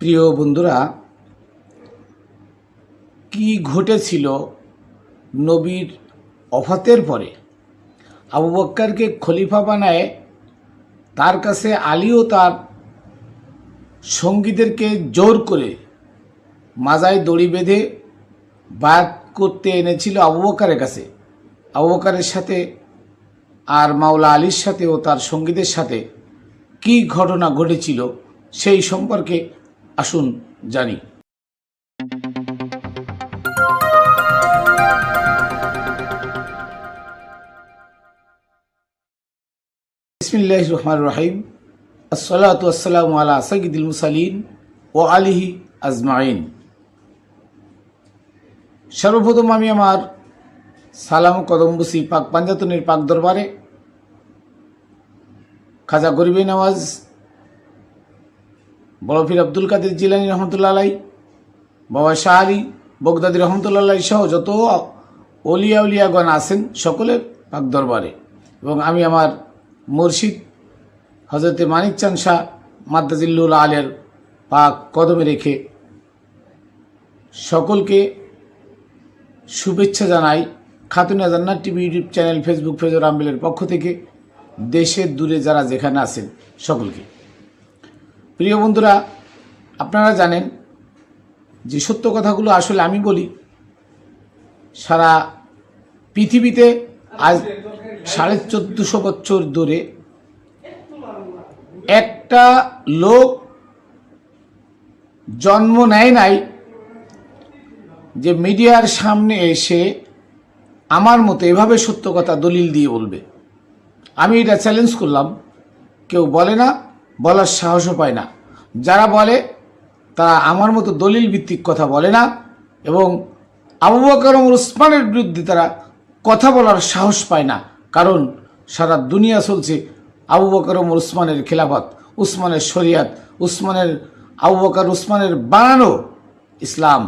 প্রিয় বন্ধুরা, কি ঘটেছিল নবীর অফাতের পরে? আবু বক্করকে খলিফা বানায় তার কাছে আলীও তার সঙ্গীদেরকে জোর করে মাজায় দড়ি বেঁধে বায়াত করতে এনেছিল আবু বক্করের কাছে। আবু বক্করের সাথে আর মাওলা আলীর সাথে ও তার সঙ্গীদের সাথে কি ঘটনা ঘটেছিল সেই সম্পর্কে আসুন জানি। বিসমিল্লাহ রহমান রাহিম। আসসালামু আলা সঈদুল মুসালিন ও আলিহি আজমাইন। সর্বপ্রথম আমি আমার সালাম কদম্বুসি পাক পাঞ্জাতনের পাক দরবারে। খাজা গরিবে নওয়াজ বড়ফির আব্দুল কাদের জিলানি রহমতুল্লাহ আলাই, বাবা শাহ আলী বগদাদি রহমতুল্লাহ আলাই সহ যত অলিয়া উলিয়াগণ আছেন সকলের পাক দরবারে। এবং আমি আমার মুর্শিদ হজরতে মানিক চান শাহ মাদ্দাজিল্লুল আলের পাক কদমে রেখে সকলকে শুভেচ্ছা জানাই Khatuna Jannat TV YouTube channel, Facebook page ও রামবেলের পক্ষ থেকে দেশের দূরে যারা যেখানে আছেন সকলকে। প্রিয় বন্ধুরা, আপনারা জানেন যে সত্য কথাগুলো আসলে আমি বলি। সারা পৃথিবীতে আজ সাড়ে চোদ্দশো বছর ধরে একটা লোক জন্ম নেয় নাই যে মিডিয়ার সামনে এসে আমার মতো এভাবে সত্য কথা দলিল দিয়ে বলবে। আমি এটা চ্যালেঞ্জ করলাম। কেউ বলে না বলার সাহসও পায় না। যারা বলে, তারা আমার মতো দলিল ভিত্তিক কথা বলে না এবং আবু বকর উসমানের বিরুদ্ধে তারা কথা বলার সাহস পায় না। কারণ সারা দুনিয়া চলছে আবু বকর উসমানের খেলাফত, উসমানের শরিয়াত, উসমানের আবু বকর উসমানের বানানো ইসলাম,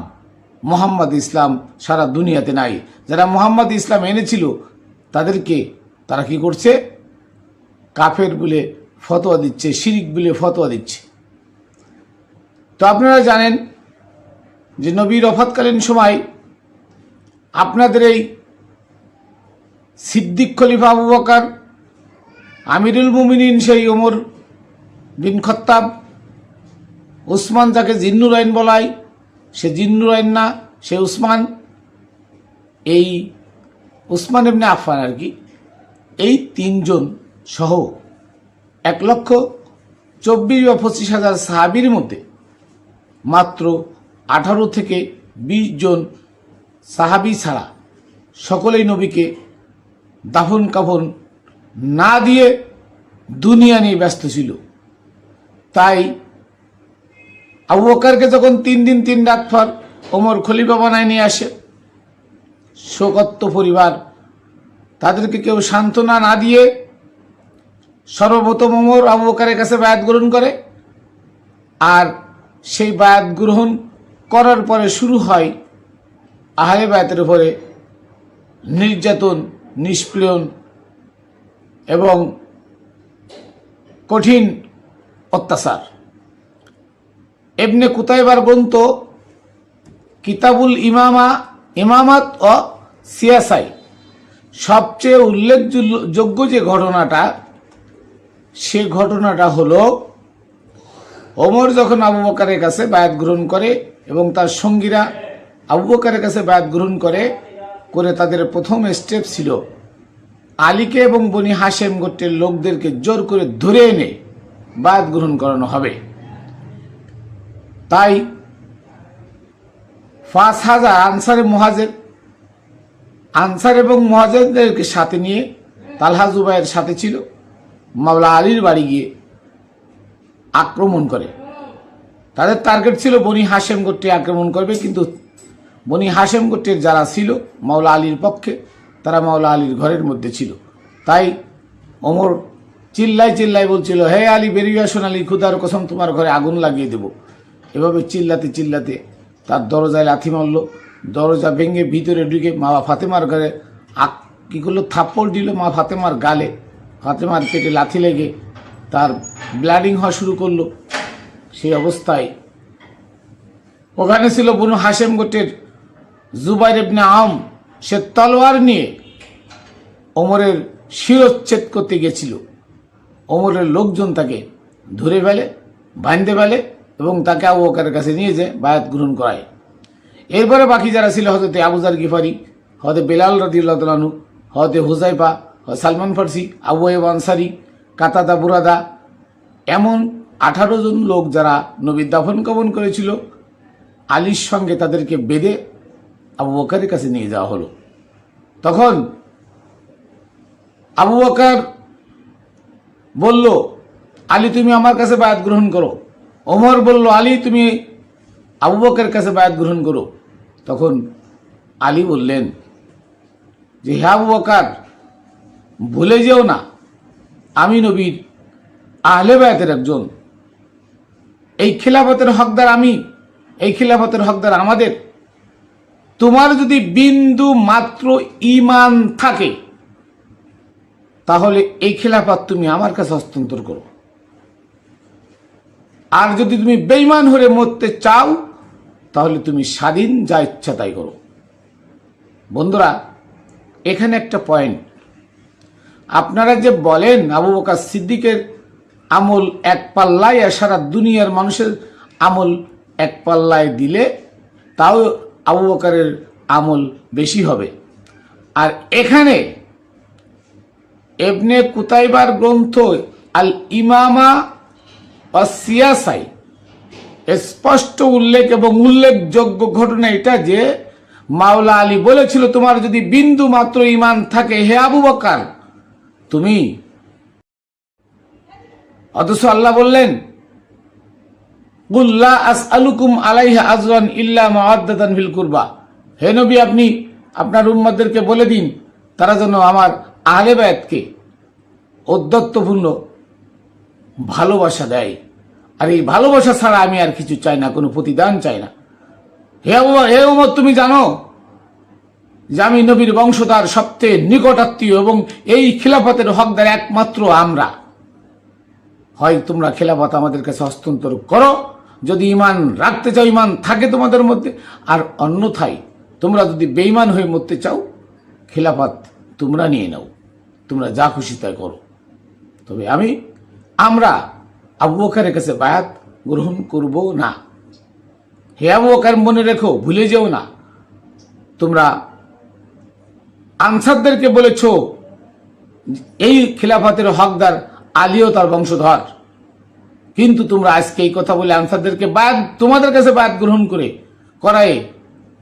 মোহাম্মদ ইসলাম সারা দুনিয়াতে নাই। যারা মোহাম্মদ ইসলাম এনেছিল, তাদেরকে তারা কি করছে? কাফের বলে ফতোয়া দিচ্ছে, শিরিক বলে ফতোয়া দিচ্ছে। তো আপনারা জানেন যে নবীর অফাতকালীন সময় আপনাদের এই সিদ্দিক খলিফা আবু বকার, আমিরুল মুমিনিন সেই ওমর বিন খত্তাব উসমান যাকে জিন্নুর আইন বলাই, সে জিন্নুর আইন না, সে উসমান এই উসমান এমনি আফান আর কি, এই তিনজন সহ এক লক্ষ চব্বিশ বা পঁচিশ হাজার সাহাবির মধ্যে মাত্র আঠারো থেকে বিশ জন সাহাবি ছাড়া সকলেই নবীকে দাফন কাফন না দিয়ে দুনিয়া নিয়ে ব্যস্ত ছিল। তাই আবু বকরকে যখন তিন দিন তিন রাত পর ওমর খলিফা বানায় নিয়ে আসে শোকত্ব পরিবার তাদেরকে কেউ সান্ত্বনা না দিয়ে সর্বপ্রথম ওমর আবু বকরের কাছে বায়াত গ্রহণ করে। আর সেই বায়াত গ্রহণ করার পরে শুরু হয় আহলে বায়াতের উপরে নির্যাতন, নিষ্পীড়ন এবং কঠিন অত্যাচার। এমনি কুতাইবার গ্রন্থ কিতাবুল ইমামা, ইমামাত ও সিয়াসাই। সবচেয়ে উল্লেখযোগ্য যে ঘটনাটা সে ঘটনাটা হলো, ওমর যখন আবু বকারের কাছে বায়াত গ্রহণ করে এবং তার সঙ্গীরা আবু বকারের কাছে বায়াত গ্রহণ করে করে তাদের প্রথম স্টেপ ছিল আলীকে এবং বনি হাসেম গোত্রের লোকদেরকে জোর করে ধরে এনে বায়াত গ্রহণ করানো হবে। তাই পাঁচ হাজার আনসারে মহাজের, আনসার এবং মহাজেরদেরকে সাথে নিয়ে তালহা জুবাইয়ের সাথে ছিল। মাওলা আলীর বাড়ি গিয়ে আক্রমণ করে। তাদের টার্গেট ছিল বনি হাসেম গোত্রে আক্রমণ করবে, কিন্তু বনি হাসেম গোত্রের যারা ছিল মাওলা আলীর পক্ষে, তারা মাওলা আলীর ঘরের মধ্যে ছিল। তাই ওমর চিল্লাই চিল্লাই বলছিল, হে আলী, বেরিয়ে আসুন আলী কসম তোমার ঘরে আগুন লাগিয়ে দেব। এভাবে চিল্লাতে চিল্লাতে তার দরজায় লাথি মারল। দরজা ভেঙে ভিতরে ঢুকে মা ফাতেমার ঘরে আক কী করল? থাপ্পড় দিল মা ফাতেমার গালে। ফাতেমার পেটে লাথি লেগে তার ব্লাডিং হওয়া শুরু করল। সেই অবস্থায় ওখানে ছিল বনু হাসেম গোটের জুবাইর ইবনে আম সে তলোয়ার নিয়ে ওমরের শিরচ্ছেদ করতে গেছিল। ওমরের লোকজন তাকে ধরে ফেলে, বাঁধতে ফেলে এবং তাকে আবু বকরের কাছে নিয়ে যায় বায়াত গ্রহণ করায়। এরপরে বাকি যারা ছিল হজরতে আবুজার গিফারি হতে বেলাল রদিউল্লাহ তালু হতে হুজাইফা সালমান ফার্সি, আবু এব আনসারি, কাতাদা বুরাদা, এমন আঠারো জন লোক যারা নবীর দাফন কামন করেছিল, আলীর সঙ্গে তাদেরকে বেঁধে আবু বকারের কাছে নিয়ে যাওয়া হলো। তখন আবু বকার বলল, আলী, তুমি আমার কাছে বায়াত গ্রহণ করো। ওমর বলল, আলী, তুমি আবু বকের কাছে বায়াত গ্রহণ করো। তখন আলী বললেন, যে হে আবু বকার ভুলে যেও না। আমি নবীর আহলে বায়াতের একজন। এই খিলাফতের হকদার আমি, এই খিলাফতের হকদার আমাদের। তোমার যদি বিন্দু মাত্র ইমান থাকে, তাহলে এই খিলাফত তুমি আমার কাছে হস্তান্তর করো। আর যদি তুমি বেইমান হয়ে মরতে চাও, তাহলে তুমি স্বাধীন, যা ইচ্ছা তাই করো। বন্ধুরা, এখানে একটা পয়েন্ট আপনারা যে বলেন আবু বকার সিদ্দিকের আমল এক পাল্লায় আর সারা দুনিয়ার মানুষের আমল এক পাল্লায় দিলে তাও আবু বকারের আমল বেশি হবে। আর এখানে এবনে কুতাইবার গ্রন্থ আল ইমামা অসিয়াসাই স্পষ্ট উল্লেখ এবং উল্লেখযোগ্য ঘটনা এটা যে মাওলা আলী বলেছিল, তোমার যদি বিন্দু মাত্র ইমান থাকে, হে আবু বকার তুমি? অথচ আল্লাহ বললেন আলুকুম আলাইহা কুরবা। আপনি আপনার বলে দিন, তারা যেন আমার ভালোবাসা দেয়। ভালোবাসা ছাড়া আমি আর কিছু চাই না, কোনো প্রতিদান চাই না। হে হে তুমি জানো যে আমি নবীর বংশধার সবচেয়ে নিকটাত্মীয় এবং এই খিলাফতের হকদার একমাত্র আমরা। হয় তোমরা খেলাফত আমাদের কাছে হস্তান্তর করো, যদি ইমান রাখতে চাও ইমান থাকে তোমাদের মধ্যে, আর অন্যথায় তোমরা যদি বেইমান হয়ে মরতে চাও, খেলাফত তোমরা নিয়ে নাও, তোমরা যা খুশি তাই করো। তবে আমি, আমরা আবু বকারের কাছে বায়াত গ্রহণ করব না। হে আবু বকার মনে রেখো, ভুলে যেও না। তোমরা আনসারদেরকে বলেছ, এই খিলাফতের হকদার আলীও তার বংশধর। কিন্তু তোমরা আজকে এই কথা বলে আনসারদেরকে বায়াত, তোমাদের কাছে বায়াত গ্রহণ করে, করায়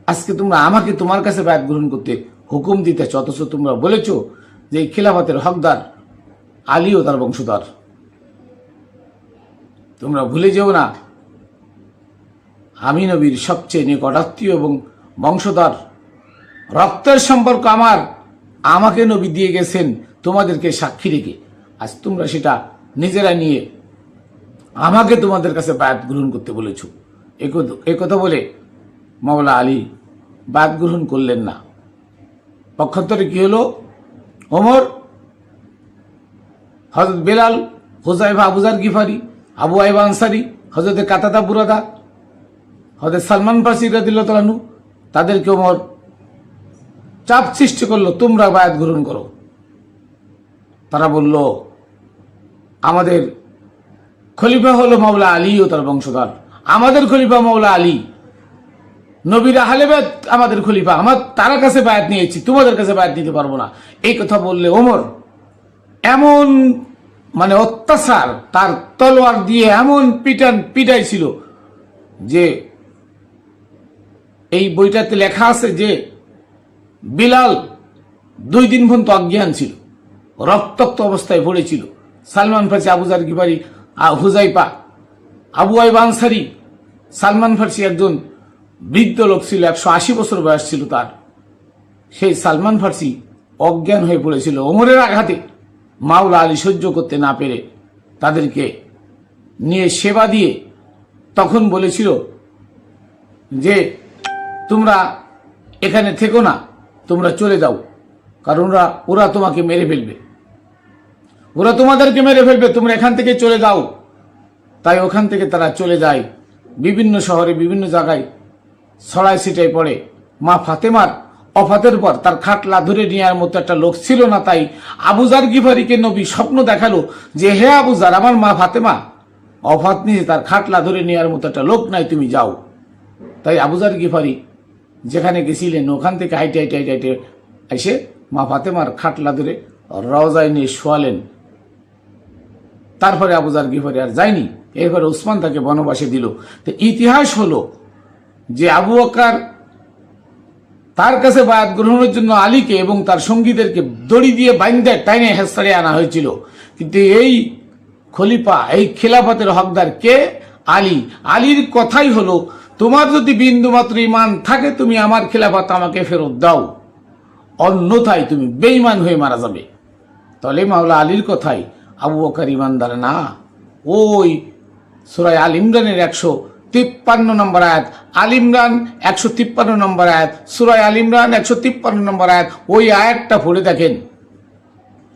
আজকে তোমরা আমাকে তোমার কাছে বায়াত গ্রহণ করতে হুকুম দিতেছ, অথচ তোমরা বলেছ যে এই খিলাফতের হকদার আলীও তার বংশধর। তোমরা ভুলে যেও না, আমি নবীর সবচেয়ে নিকটাত্মীয় এবং বংশধর রক্তের সম্পর্ক আমার। আমাকে নবী দিয়ে গেছেন, তোমাদেরকে সাক্ষী রেখে। আজ তোমরা সেটা নিজেরা নিয়ে আমাকে তোমাদের কাছে বায়াত গ্রহণ করতে বলেছ। কথা বলে মাওলা আলী বায়াত গ্রহণ করলেন না। পক্ষান্তরে কি হলো? ওমর হজরত বেলাল হোজাইফা আবুজার গিফারি, আবু আইবা আনসারি হজরত কাতাতা বুরাদা হজরত সালমান ফার্সি রাদিল্লাহু তাদেরকে ওমর চাপ সৃষ্টি করল, তোমরা বায়াত গ্রহণ করো। তারা বলল, আমাদের খলিফা হলো মাওলা আলী ও তার বংশধর। আমাদের খলিফা মাওলা আলী। নবীর আহলেবাদ আমাদের খলিফা। আমার তার কাছে বায়াত নিয়েছি, তোমাদের কাছে বায়াত নিতে পারব না। এই কথা বললে ওমর। এমন মানে অত্যাচার তার তলোয়ার দিয়ে এমন পিটান পিটাই ছিল যে, এই বইটাতে লেখা আছে যে বিলাল দুই দিন পর্যন্ত অজ্ঞান ছিল, রক্তাক্ত অবস্থায় পড়েছিল। সালমান ফার্সি আবুজার গিবারি হুজাইপা আবু আইব আনসারি, সালমান ফার্সি একজন বৃদ্ধ লোক ছিল, একশো আশি বছর বয়স ছিল তার। সেই সালমান ফার্সি অজ্ঞান হয়ে পড়েছিল। ওমরের আঘাতে মাওলা আলী সহ্য করতে না পেরে তাদেরকে নিয়ে সেবা দিয়ে তখন বলেছিল যে, তোমরা এখানে থেকো না তোমরা চলে যাও। কারণ ওরা ওরা তোমাকে মেরে ফেলবে। ওরা তোমাদেরকে মেরে ফেলবে, তোমরা এখান থেকে চলে যাও। তাই ওখান থেকে তারা চলে যায়। বিভিন্ন শহরে, বিভিন্ন জায়গায় ছড়াই ছিটাই পড়ে। মা ফাতেমার অফাতের পর তার খাটলা ধরে নেওয়ার মতো একটা লোক ছিল না, তাই আবুজার গিফারিকে নবী স্বপ্ন দেখাল যে, হে আবুজার আমার মা ফাতেমা, অফাত নিয়ে তার খাটলা ধরে নেওয়ার মতো একটা লোক নাই, তুমি যাও। তাই আবুজার গিফারি যেখানে গেছিলেন ওখান থেকে হাইটে হাইটে হাইটে হাইটে এসে মা ফাতেমার খাটলা ধরে রওজায় নিয়ে শোয়ালেন। তারপরে আবুজার গিফারি আর যায়নি। এরপরে উসমান তাকে বনবাসে দিল। তো ইতিহাস হলো যে আবু আকার তার কাছে বায়াত গ্রহণের জন্য আলীকে এবং তার সঙ্গীদেরকে দড়ি দিয়ে বাইন্দে টাইনে হেস্তারে আনা হয়েছিল। কিন্তু এই খলিফা, এই খেলাফতের হকদার কে? আলী। আলীর কথাই হলো তোমার যদি বিন্দুমাত্র ইমান থাকে, তুমি আমার খেলাফত আমাকে ফেরত দাও। অন্যথায় তুমি বেঈমান হয়ে মারা যাবে। তাহলে মাওলা আলীর কথাই, আবু বকর ইমানদার না। ওই সুরাই আল ইমরানের একশো তিপ্পান্ন নম্বর আয়াত, আল ইমরান একশো তিপ্পান্ন নম্বর আয়াত সুরাই আল ইমরান একশো তিপ্পান্ন নম্বর আয়াত, ওই আয়াতটা পড়ে দেখেন।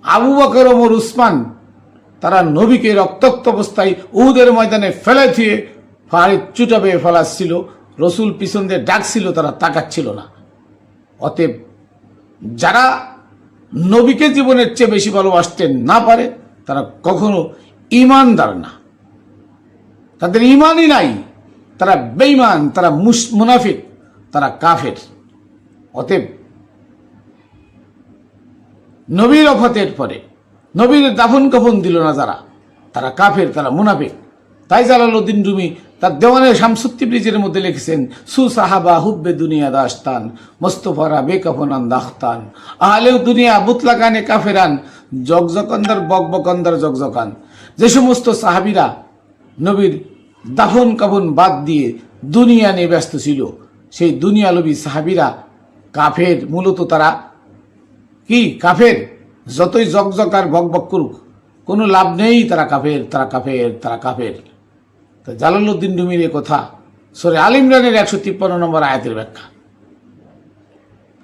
আবু বকর, ওমর, উসমান, তারা নবীকে রক্তাক্ত অবস্থায় উহুদের ময়দানে ফেলে দিয়ে ফাড়ি চুটাবে ফেলাচ্ছিল, রসুল পিছন দিয়ে ডাকছিল, তারা তাকাচ্ছিল না। অতএব যারা নবীকে জীবনের চেয়ে বেশি ভালোবাসতে না পারে, তারা কখনো ইমানদার না। তাদের ইমানই নাই। তারা বেঈমান, তারা মুনাফিক, তারা কাফের। অতএব নবীর অফতের পরে, নবীর দাফন কফন দিল না যারা, তারা কাফের, তারা মুনাফিক। তাই জালালউদ্দিন রুমি তার দেওয়ানে শামসুত্তি ব্রিজের মধ্যে লিখেছেন সুসাহাবা হুব্বে দুনিয়া দাস্তান মোস্তফারা বেকাফনান দাখতান আহলেও দুনিয়া বুতলাকানে কাফেরান, জগজকান্দার বকবকান্দার জগজকান। যে সমস্ত সাহাবিরা নবীর দাফন কাফন বাদ দিয়ে দুনিয়া নিয়ে ব্যস্ত ছিল, সেই দুনিয়া লবী সাহাবিরা কাফের, মূলত তারা কি? কাফের? যতই জকজকার বকবক করুক, কোনো লাভ নেই তারা কাফের তারা কাফের তারা কাফের। তো জালালউদ্দিন রুমির এ কথা সরে আল ইমরানের একশো তিপ্পান্ন নম্বর আয়াতের ব্যাখ্যা।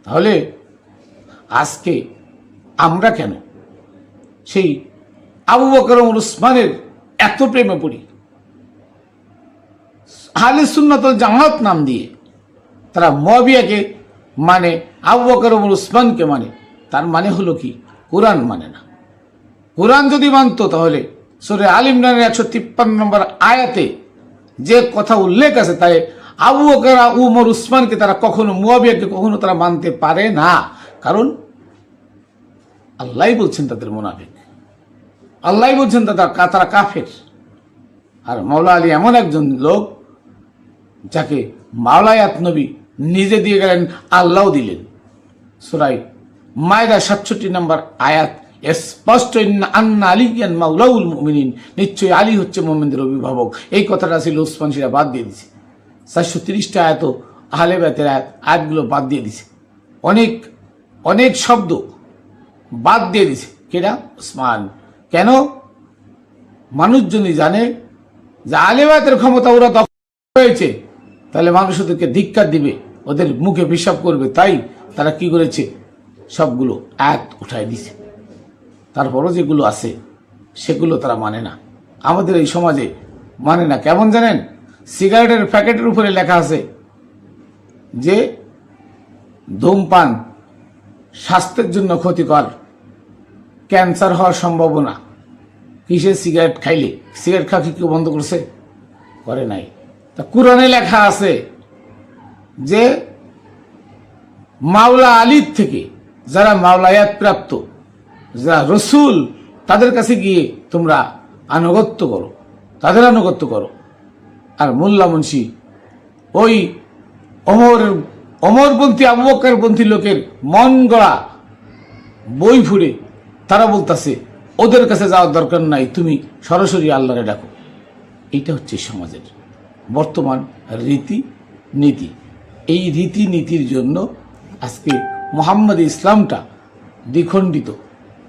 তাহলে আজকে আমরা কেন সেই আবু বকর উসমানের এত প্রেমে পড়ি? আহলে সুন্নাতল জামাত নাম দিয়ে তারা মবিয়াকে মানে আবু বকর উসমানকে মানে। তার মানে হলো কি? কোরআন মানে না। কোরআন যদি মানতো তাহলে সুরে আল ইমরানের একশো তিপ্পান্ন নম্বর আয়াতে যে কথা উল্লেখ আছে তাই আবু বকর উমর উসমানকে তারা কখনো মুয়াবিয়াকে কখনো তারা মানতে পারে না। কারণ আল্লাহ বলছেন তাদের মোনাফিক। আল্লাহ বলছেন তাদের তারা কাফের। আর মাওলা আলী এমন একজন লোক যাকে মাওলায়াত নবী নিজে দিয়ে গেলেন আল্লাহ দিলেন। সুরাই মায়দা সাতষট্টি নম্বর আয়াত স্পষ্ট আন্না আলী জ্ঞান মাউলাউল মুমিনিন। নিশ্চয়ই আলী হচ্ছে মোমিনদের অভিভাবক। এই কথাটা ছিল উসমান সিরা বাদ দিয়ে দিছে। চারশো তিরিশটা আয়াত আহলে আয়াত আয়াতগুলো বাদ দিয়ে দিছে। অনেক অনেক শব্দ বাদ দিয়ে দিছে। কেনা উসমান। কেন? মানুষ যদি জানে যে আলেবাতের ক্ষমতা ওরা দখল হয়েছে তাহলে মানুষ ওদেরকে ধিক্কার দিবে, ওদের মুখে বিশ্বাস করবে। তাই তারা কি করেছে? সবগুলো এক উঠায় দিছে। তারপরও যেগুলো আছে, সেগুলো তারা মানে না। আমাদের এই সমাজে মানে না। কেমন জানেন? সিগারেটের প্যাকেটের উপরে লেখা আছে যে, ধূমপান স্বাস্থ্যের জন্য ক্ষতিকর, ক্যান্সার হওয়ার সম্ভাবনা। কিসে সিগারেট খাইলে? সিগারেট খাওয়া কি কেউ বন্ধ করছে? করে নাই। তা কোরআনে লেখা আছে যে, মাওলা আলীর থেকে যারা মাওলায়াত প্রাপ্ত যারা রসুল, তাদের কাছে গিয়ে তোমরা আনুগত্য করো। তাদের আনুগত্য করো। আর মোল্লা মুন্সি, ওই অমর, অমরপন্থী, আবু বকরপন্থী লোকের মন গড়া বই ফুড়ে তারা বলতাছে, ওদের কাছে যাওয়ার দরকার নাই, তুমি সরাসরি আল্লাহরে ডাকো। এইটা হচ্ছে সমাজের বর্তমান রীতি নীতি। এই রীতি নীতির জন্য আজকে মোহাম্মদ ইসলামটা দ্বিখণ্ডিত।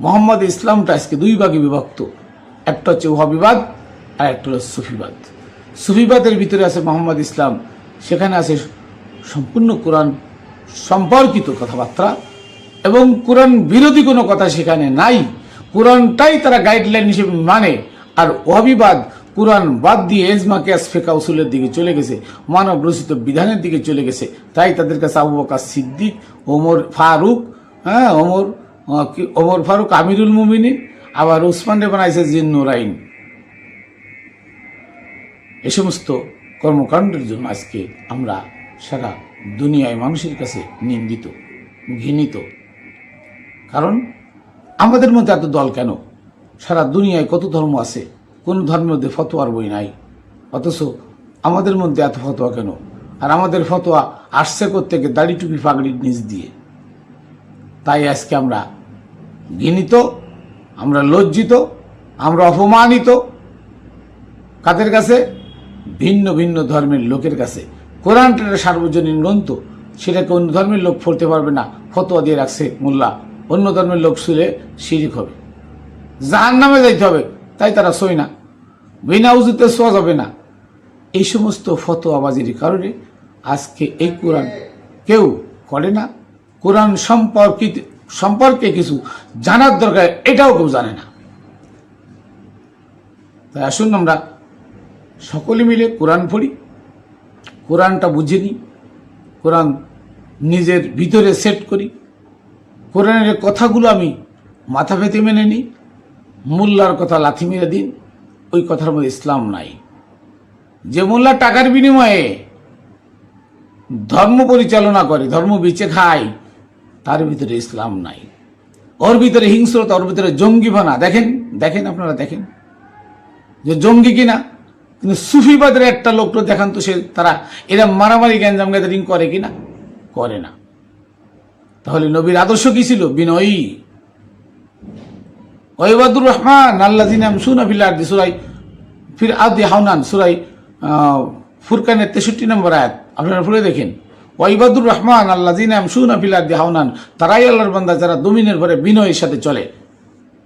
মোহাম্মদ ইসলামটা আজকে দুই ভাগে বিভক্ত। একটা হচ্ছে ওহাবিবাদ আর একটা হলো সুফিবাদ। সুফিবাদের ভিতরে আছে মোহাম্মদ ইসলাম, সেখানে আছে সম্পূর্ণ কোরআন সম্পর্কিত কথাবার্তা, এবং কোরআন বিরোধী কোনো কথা সেখানে নাই। কোরআনটাই তারা গাইডলাইন হিসেবে মানে আর ওহাবিবাদ কোরআন বাদ দিয়ে এজমা ক্যাস ফেকা উসুলের দিকে চলে গেছে, মানব রচিত বিধানের দিকে চলে গেছে। তাই তাদের কাছে আবু বকর সিদ্দিক, ওমর ফারুক হ্যাঁ ওমর ওমর ফারুক আমিরুল মুমিনিন, আবার উসমানে বানাইছে জিন্নুরাইন এ সমস্ত কর্মকাণ্ডের জন্য আজকে আমরা সারা দুনিয়ায় মানুষের কাছে নিন্দিত, ঘৃণিত। কারণ আমাদের মধ্যে এত দল কেন? সারা দুনিয়ায় কত ধর্ম আছে? কোন ধর্মের মধ্যে ফতোয়ার বই নাই। অথচ আমাদের মধ্যে এত ফতোয়া কেন? আর আমাদের ফতোয়া আসছে থেকে দাড়ি টুপি পাগড়ির নিচ দিয়ে। তাই আজকে আমরা ঘৃণিত, আমরা লজ্জিত, আমরা অপমানিত, কাদের কাছে? ভিন্ন ভিন্ন ধর্মের লোকের কাছে। কোরআনটা সার্বজনীন গ্রন্থ, সেটাকে অন্য ধর্মের লোক পড়তে পারবে না, ফতোয়া দিয়ে রাখছে মোল্লা। অন্য ধর্মের লোক শুলে শিরিক হবে। জাহান নামে যাইতে হবে, তাই তারা সই না। বিনা উজুতে শোয়া যাবে না। এই সমস্ত ফতোয়াবাজির কারণে আজকে এই কোরআন কেউ করে না। কোরআন সম্পর্কিত, সম্পর্কে কিছু জানার দরকার, এটাও কেউ জানে না। তাই আসুন আমরা সকলে মিলে কোরআন পড়ি, কোরআনটা বুঝে নিই, কোরআন নিজের ভিতরে সেট করি, কোরআনের কথাগুলো আমি মাথা পেতে মেনে নিই, মোল্লার কথা লাথি মেরে দিন, ওই কথার মধ্যে ইসলাম নাই। যে মোল্লা টাকার বিনিময়ে ধর্ম পরিচালনা করে, ধর্ম বেচে খায় তার ভিতরে ইসলাম নাই। ওর ভিতরে হিংস্রতা, ওর ভিতরে জঙ্গিবানা দেখেন দেখেন আপনারা, দেখেন। যে জঙ্গি কিনা, কিন্তু সুফিবাদের একটা লোক তো দেখান তো সে, তারা এরা মারামারি গ্যাঞ্জাম গ্যাদারিং করে কিনা? করে না। তাহলে নবীর আদর্শ কি ছিল? বিনয়ী। ওয়াইবাদুর রহমান আল্লাহ জিনাম সুনা ফিল আর্দি, সুরাই ফির আদি হাওনান, সুরাই ফুরকানের তেষট্টি নম্বর আয়াত। আপনারা ফুলে দেখেন। ওয়াইবাদুর রহমান আল্লাহ জিনাম সুনা ফিল আর্দি হাওনান, তারাই আল্লাহর বান্দা যারা দুমিনের পরে বিনয়ের সাথে চলে।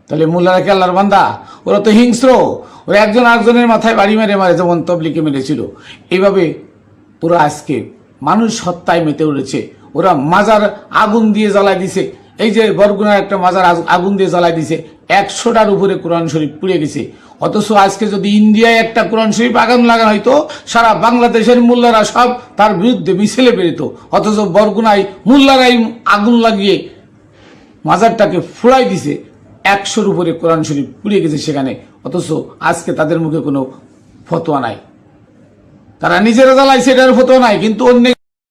তাহলে মোল্লারা কি আল্লাহর বান্দা? ওরা তো হিংস্র। ওরা একজন আরেকজনের মাথায় বাড়ি মেরে মারে, যেমন তবলিকে মেরেছিল। এইভাবে ওরা আজকে মানুষ হত্যায় মেতে উঠেছে। ওরা মাজার আগুন দিয়ে জ্বালাই দিছে। এই যে বরগুনার একটা মাজার আগ- আগুন দিয়ে জ্বালাই দিছে। একশোটার উপরে কোরআন শরীফ পুড়ে গেছে। অথচ আজকে যদি ইন্ডিয়ায় একটা কোরআন শরীফ আগুন লাগানো হয়তো সারা বাংলাদেশের মোল্লারা সব তার বিরুদ্ধে মিছিলে বেরোত। অথচ বরগুনায় মোল্লারাই আগুন লাগিয়ে মাজারটাকে ফুড়াই দিছে। একশোর উপরে কোরআন শরীফ পুড়ে গেছে সেখানে। অথচ আজকে তাদের মুখে কোনো ফতোয়া নাই। তারা নিজেরা জ্বালায় সেটার ফতোয়া নাই, কিন্তু অন্য